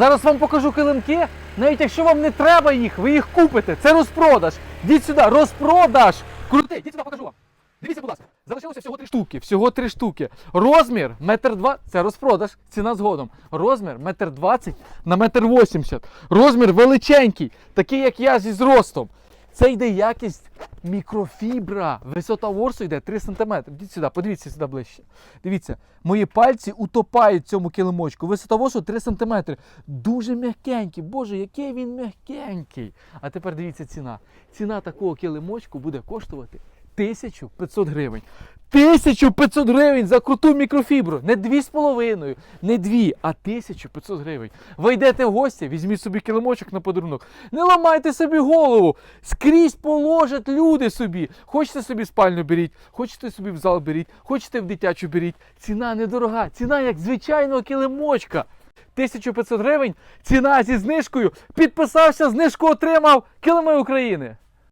Зараз вам покажу килимки. Навіть якщо вам не треба їх, ви їх купите. Це розпродаж. Йдіть сюди, розпродаж. Крутий, йдіть сюди, покажу вам. Дивіться, будь ласка, залишилося всього три штуки. Всього три штуки. Розмір метр два. Це розпродаж, ціна згодом. Розмір метр двадцять на метр вісімдесят. Розмір величенький, такий як я зі зростом. Це йде якість мікрофібра. Висота ворсу йде 3 см. Йдіть сюди, подивіться сюди ближче. Дивіться, мої пальці утопають цьому килимочку. Висота ворсу 3 см. Дуже м'якенький. Боже, який він м'якенький. А тепер дивіться ціна. Ціна такого килимочку буде коштувати 1500 гривень. 1500 гривень за круту мікрофібру. Не 2,5, не 2, а 1500 гривень. Ви йдете в гості, візьміть собі килимочок на подарунок. Не ламайте собі голову. Скрізь положать люди собі. Хочете собі спальню беріть, хочете собі в зал беріть, хочете в дитячу беріть. Ціна недорога, ціна як звичайного килимочка. 1500 гривень, ціна зі знижкою. Підписався, знижку отримав. Килими України.